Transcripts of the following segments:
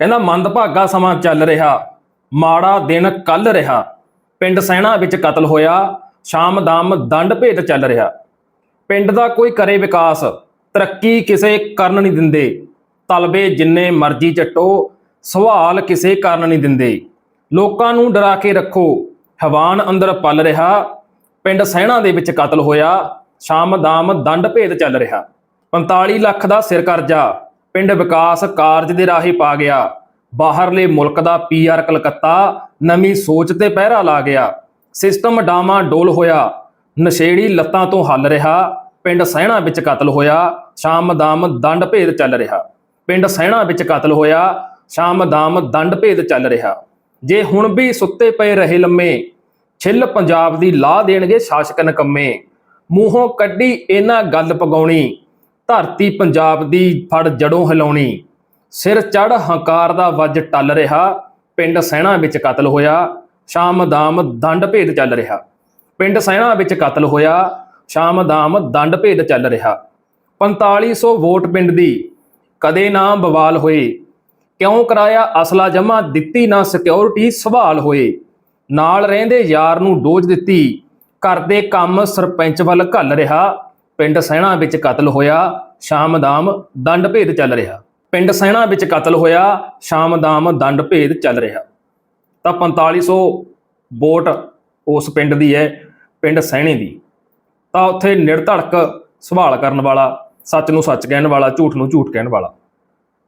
ਕਹਿੰਦਾ ਮੰਦਭਾਗਾ ਸਮਾਂ ਚੱਲ ਰਿਹਾ, ਮਾੜਾ ਦਿਨ ਕੱਲ ਰਿਹਾ। ਪਿੰਡ ਸੈਣਾ ਵਿੱਚ ਕਤਲ ਹੋਇਆ, ਸ਼ਾਮ ਦਾਮ ਦੰਡ ਭੇਦ ਚੱਲ ਰਿਹਾ। ਪਿੰਡ ਦਾ ਕੋਈ ਕਰੇ ਵਿਕਾਸ, ਤਰੱਕੀ ਕਿਸੇ ਕਰਨ ਨਹੀਂ ਦਿੰਦੇ। ਤਲਬੇ ਜਿੰਨੇ ਮਰਜ਼ੀ ਚੱਟੋ, ਸਵਾਲ ਕਿਸੇ ਕਰਨ ਨਹੀਂ ਦਿੰਦੇ। ਲੋਕਾਂ ਨੂੰ ਡਰਾ ਕੇ ਰੱਖੋ, ਹਵਾਨ ਅੰਦਰ ਪਲ ਰਿਹਾ। ਪਿੰਡ ਸੈਣਾ ਦੇ ਵਿੱਚ ਕਤਲ ਹੋਇਆ, ਸ਼ਾਮ ਦਾਮ ਦੰਡ ਭੇਦ ਚੱਲ ਰਿਹਾ। 45 ਲੱਖ ਦਾ ਸਿਰ ਕਰਜ਼ਾ ਪਿੰਡ ਵਿਕਾਸ ਕਾਰਜ ਦੇ ਰਾਹੇ ਪਾ ਗਿਆ। ਬਾਹਰਲੇ ਮੁਲਕ ਦਾ ਪੀਆਰ ਕਲਕੱਤਾ ਨਵੀਂ ਸੋਚ ਤੇ ਪਹਿਰਾ ਲਾ ਗਿਆ। ਸਿਸਟਮ ਡਾਮਾ ਡੋਲ ਹੋਇਆ। ਨਸ਼ੇੜੀ ਲੱਤਾਂ ਤੋਂ ਹੱਲ ਰਿਹਾ। ਪਿੰਡ ਸਹਿਣਾ ਵਿੱਚ ਕਤਲ ਹੋਇਆ। ਸ਼ਾਮ ਦਾਮ ਦੰਡ ਭੇਦ ਚੱਲ ਰਿਹਾ। ਪਿੰਡ ਸਹਿਣਾ ਵਿੱਚ ਕਤਲ ਹੋਇਆ। ਸ਼ਾਮ ਦਾਮ ਦੰਡ ਭੇਦ ਚੱਲ ਰਿਹਾ। ਜੇ ਹੁਣ ਵੀ ਸੁੱਤੇ ਪਏ ਰਹੇ ਲੰਮੇ, ਛਿੱਲ ਪੰਜਾਬ ਦੀ ਲਾਹ ਦੇਣਗੇ ਸ਼ਾਸਕ ਨਕੰਮੇ। ਮੂੰਹੋਂ ਕੱਢੀ ਇਹਨਾਂ ਗੱਲ ਪਗਾਉਣੀ। ਧਰਤੀ ਪੰਜਾਬ ਦੀ ਫੜ ਜੜੋਂ ਹਿਲਾਉਣੀ। ਸਿਰ ਚੜ ਹੰਕਾਰ ਦਾ ਵੱਜ ਟੱਲ ਰਿਹਾ। ਪਿੰਡ ਸੈਣਾ ਵਿੱਚ ਕਤਲ ਹੋਇਆ। ਸ਼ਾਮ ਦਾਮ ਦੰਡ ਭੇਦ ਚੱਲ ਰਿਹਾ। ਪਿੰਡ ਸੈਣਾ ਵਿੱਚ ਕਤਲ ਹੋਇਆ। ਸ਼ਾਮ ਦਾਮ ਦੰਡ ਭੇਦ ਚੱਲ ਰਿਹਾ। 4500 ਵੋਟ ਪਿੰਡ ਦੀ ਕਦੇ ਨਾ ਬਵਾਲ ਹੋਏ। ਕਿਉਂ ਕਰਾਇਆ ਅਸਲਾ ਜਮਾ ਦਿੱਤੀ ਨਾ ਸਿਕਿਉਰਿਟੀ ਸਵਾਲ ਹੋਏ। ਨਾਲ ਰਹਿੰਦੇ ਯਾਰ ਨੂੰ ਡੋਜ ਦਿੱਤੀ। ਕਰਦੇ ਕੰਮ ਸਰਪੰਚ ਵੱਲ ਘੱਲ ਰਿਹਾ। ਪਿੰਡ ਸੈਣਾ ਵਿੱਚ ਕਤਲ ਹੋਇਆ, ਸ਼ਾਮਦਾਮ ਦੰਡ ਭੇਦ ਚੱਲ ਰਿਹਾ। ਪਿੰਡ ਸੈਣਾ ਵਿੱਚ ਕਤਲ ਹੋਇਆ, ਸ਼ਾਮਦਾਮ ਦੰਡ ਭੇਦ ਚੱਲ ਰਿਹਾ। ਤਾਂ 4500 ਵੋਟ ਉਸ ਪਿੰਡ ਦੀ ਹੈ, ਪਿੰਡ ਸੈਣੇ ਦੀ। ਤਾਂ ਉੱਥੇ ਨਿਰਧੜਕ ਸਵਾਲ ਕਰਨ ਵਾਲਾ, ਸੱਚ ਨੂੰ ਸੱਚ ਕਹਿਣ ਵਾਲਾ, ਝੂਠ ਨੂੰ ਝੂਠ ਕਹਿਣ ਵਾਲਾ।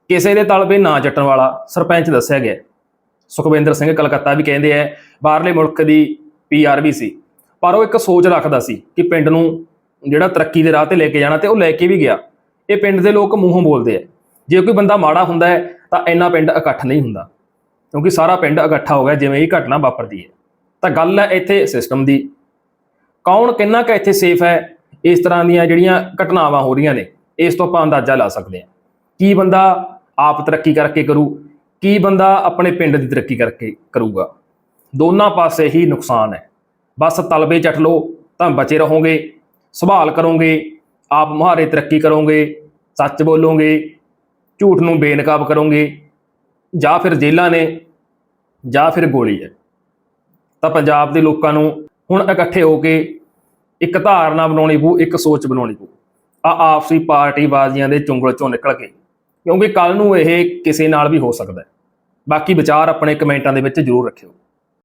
ਕਿਸੇ ਦੇ ਤਲਬੇ ਨਾ ਚੱਟਣ ਵਾਲਾ ਸਰਪੰਚ ਦੱਸਿਆ ਗਿਆ। ਸੁਖਵਿੰਦਰ ਸਿੰਘ ਕਲਕੱਤਾ ਵੀ ਕਹਿੰਦੇ ਆ, ਬਾਹਰਲੇ ਮੁਲਕ ਦੀ ਪੀਆਰ ਵੀ ਸੀ। ਪਰ ਉਹ ਇੱਕ ਸੋਚ ਰੱਖਦਾ ਸੀ ਕਿ ਪਿੰਡ ਨੂੰ ਜਿਹੜਾ ਤਰੱਕੀ ਦੇ ਰਾਹ ਤੇ ਲੈ ਕੇ ਜਾਣਾ ਤੇ ਉਹ ਲੈ ਕੇ ਵੀ ਗਿਆ। ਇਹ ਪਿੰਡ ਦੇ ਲੋਕ ਮੂੰਹੋਂ ਬੋਲਦੇ ਆ। ਜੇ ਕੋਈ ਬੰਦਾ ਮਾੜਾ ਹੁੰਦਾ ਹੈ, ਤਾਂ ਇੰਨਾ ਪਿੰਡ ਇਕੱਠ ਨਹੀਂ ਹੁੰਦਾ। ਕਿਉਂਕਿ ਸਾਰਾ ਪਿੰਡ ਇਕੱਠਾ ਹੋ ਗਿਆ, ਜਿਵੇਂ ਇਹ ਘਟਨਾ ਵਾਪਰਦੀ ਹੈ। ਤਾਂ ਗੱਲ ਹੈ ਇੱਥੇ ਸਿਸਟਮ ਦੀ। ਕੌਣ ਕਿੰਨਾ ਕੁ ਇੱਥੇ ਸੇਫ ਹੈ, ਇਸ ਤਰ੍ਹਾਂ ਦੀਆਂ ਜਿਹੜੀਆਂ ਘਟਨਾਵਾਂ ਹੋ ਰਹੀਆਂ ਨੇ, ਇਸ ਤੋਂ ਆਪਾਂ ਅੰਦਾਜ਼ਾ ਲਾ ਸਕਦੇ ਹਾਂ। ਕੀ ਬੰਦਾ ਆਪ ਤਰੱਕੀ ਕਰਕੇ ਕਰੂ, ਕੀ ਬੰਦਾ ਆਪਣੇ ਪਿੰਡ ਦੀ ਤਰੱਕੀ ਕਰਕੇ ਕਰੂਗਾ। ਦੋਨਾਂ ਪਾਸੇ ਹੀ ਨੁਕਸਾਨ ਹੈ। ਬਸ ਤਲਬੇ ਚੱਟ ਲਓ, ਤਾਂ ਬਚੇ ਰਹੋਗੇ। ਸੰਭਾਲ ਕਰੋਗੇ, ਆਪ ਮੁਹਾਰੇ ਤਰੱਕੀ ਕਰੋਗੇ, ਸੱਚ ਬੋਲੋਗੇ, ਝੂਠ ਨੂੰ ਬੇਨਕਾਬ ਕਰੋਗੇ, ਜਾਂ ਫਿਰ ਜੇਲਾਂ ਨੇ, ਜਾਂ ਫਿਰ ਗੋਲੀ ਹੈ। ਤਾਂ ਪੰਜਾਬ ਦੇ ਲੋਕਾਂ ਨੂੰ ਹੁਣ ਇਕੱਠੇ ਹੋ ਕੇ ਇੱਕ ਧਾਰਨਾ ਬਣਾਉਣੀ ਪਊ, ਇੱਕ ਸੋਚ ਬਣਾਉਣੀ ਪਊ। ਆ ਆਪਸੀ ਪਾਰਟੀਬਾਜ਼ੀਆਂ ਦੇ ਚੁੰਗਲ ਚੋਂ ਨਿਕਲ ਕੇ, ਕਿਉਂਕਿ ਕੱਲ ਨੂੰ ਇਹ ਕਿਸੇ ਨਾਲ ਵੀ ਹੋ ਸਕਦਾ ਬਾਕੀ ਵਿਚਾਰ ਆਪਣੇ ਕਮੈਂਟਾਂ ਦੇ ਵਿੱਚ ਜ਼ਰੂਰ ਰੱਖਿਓ।